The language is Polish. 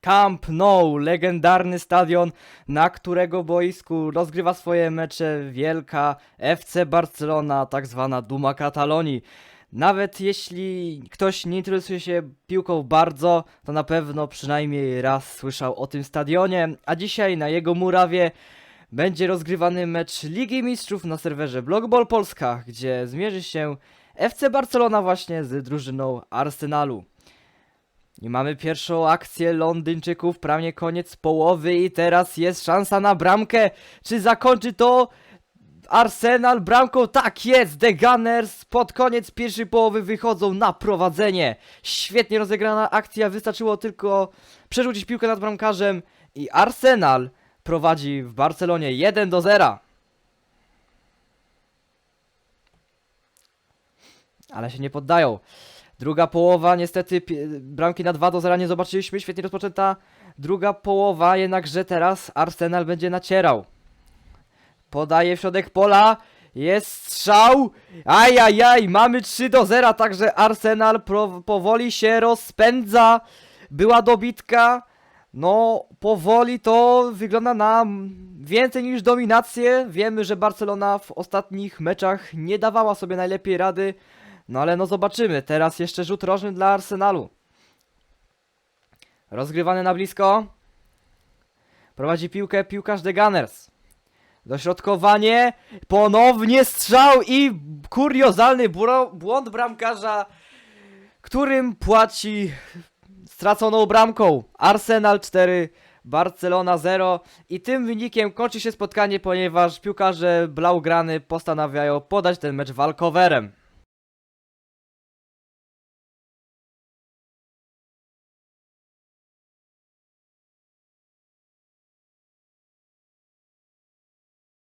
Camp Nou, legendarny stadion, na którego boisku rozgrywa swoje mecze wielka FC Barcelona, tak zwana Duma Katalonii. Nawet jeśli ktoś nie interesuje się piłką bardzo, to na pewno przynajmniej raz słyszał o tym stadionie, a dzisiaj na jego murawie będzie rozgrywany mecz Ligi Mistrzów na serwerze Blogball Polska, gdzie zmierzy się FC Barcelona właśnie z drużyną Arsenalu. I mamy pierwszą akcję Londyńczyków, prawie koniec połowy i teraz jest szansa na bramkę. Czy zakończy to Arsenal bramką? Tak jest! The Gunners pod koniec pierwszej połowy wychodzą na prowadzenie. Świetnie rozegrana akcja, wystarczyło tylko przerzucić piłkę nad bramkarzem i Arsenal prowadzi w Barcelonie 1 do 0. Ale się nie poddają. Druga połowa, niestety bramki na 2 do 0 nie zobaczyliśmy, świetnie rozpoczęta. Druga połowa, jednakże teraz Arsenal będzie nacierał. Podaje w środek pola, jest strzał, ajajaj, mamy 3 do 0, także Arsenal powoli się rozpędza, była dobitka, no powoli to wygląda na więcej niż dominację, wiemy, że Barcelona w ostatnich meczach nie dawała sobie najlepiej rady, no ale no zobaczymy. Teraz jeszcze rzut rożny dla Arsenalu. Rozgrywany na blisko. Prowadzi piłkę piłkarz The Gunners. Dośrodkowanie. Ponownie strzał i kuriozalny błąd bramkarza, którym płaci straconą bramką. Arsenal 4, Barcelona 0 i tym wynikiem kończy się spotkanie, ponieważ piłkarze Blaugrany postanawiają podać ten mecz walkowerem.